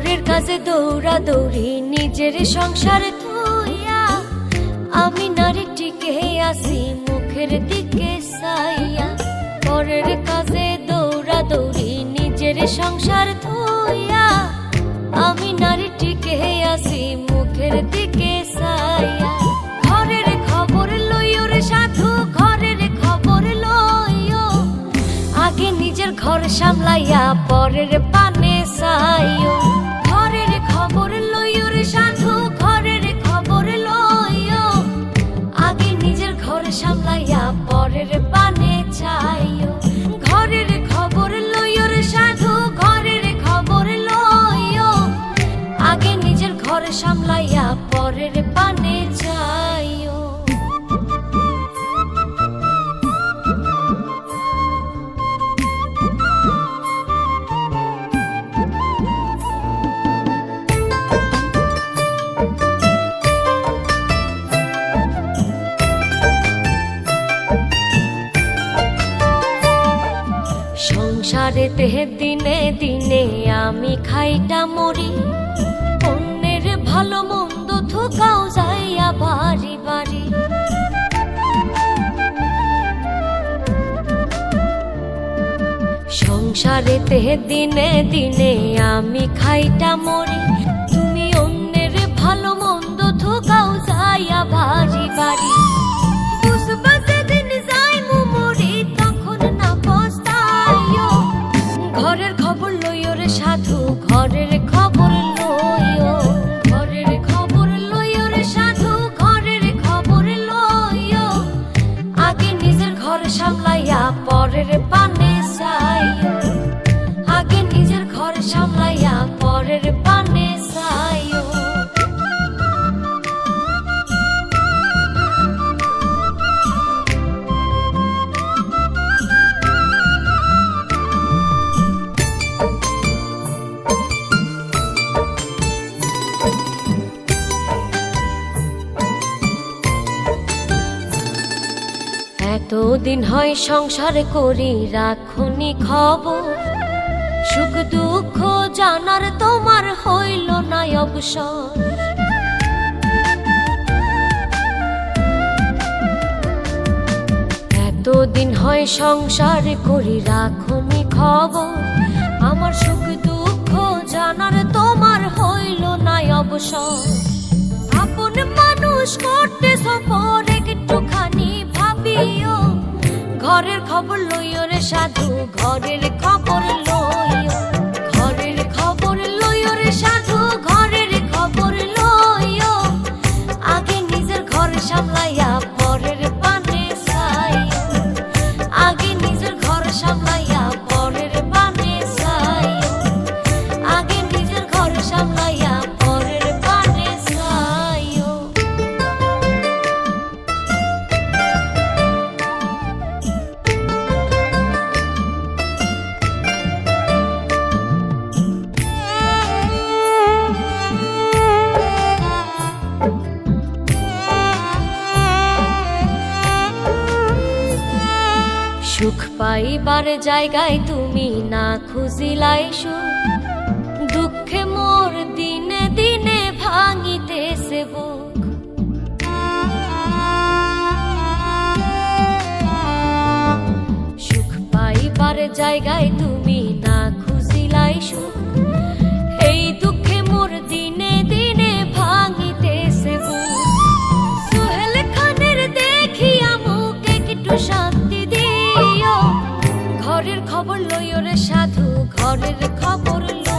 ঘরের কাজে দৌড়া দৌড়ি নিজের সংসার থইয়া আমি নারী টিকে আসি মুখের দিকে সাইয়া ঘরের কাজে দৌড়া দৌড়ি নিজের সংসার থইয়া আমি নারী টিকে আসি মুখের দিকে সাইয়া ঘরের খবর লইও রে সাধু, ঘরের খবর লইও। আগে নিজের ঘর সামলাইয়া পরের পানে সাইও সংসারে তেহে দিনে দিনে আমি খাইটা মরি। অন্যের ভালো মন্দ থুকাও যাইয়া বাড়ি বাড়ি। সংসারে তেহে দিনে দিনে আমি খাইটা মরি। এতদিন হয় সংসার করি, রাখুনি খবর। সুখ দুঃখ জানার তোমার হইল না অবসর। এতদিন হয় সংসার করি, রাখুনি খবর। আমার সুখ দুঃখ জানার তোমার হইল না অবসর। আপন মানুষ করতে সফর ঘরের খবর লইও রে সাধু ঘরের খবর লইও সুখ পাইবার জায়গায় তুমি না খুঁজিলাই সুখ। দুঃখে মোর দিনে দিনে ভাঙিতেছে বুক। সুখ পাইবার জায়গায় তুমি ঘরের খবর লইও সাধু ঘরের খবর লই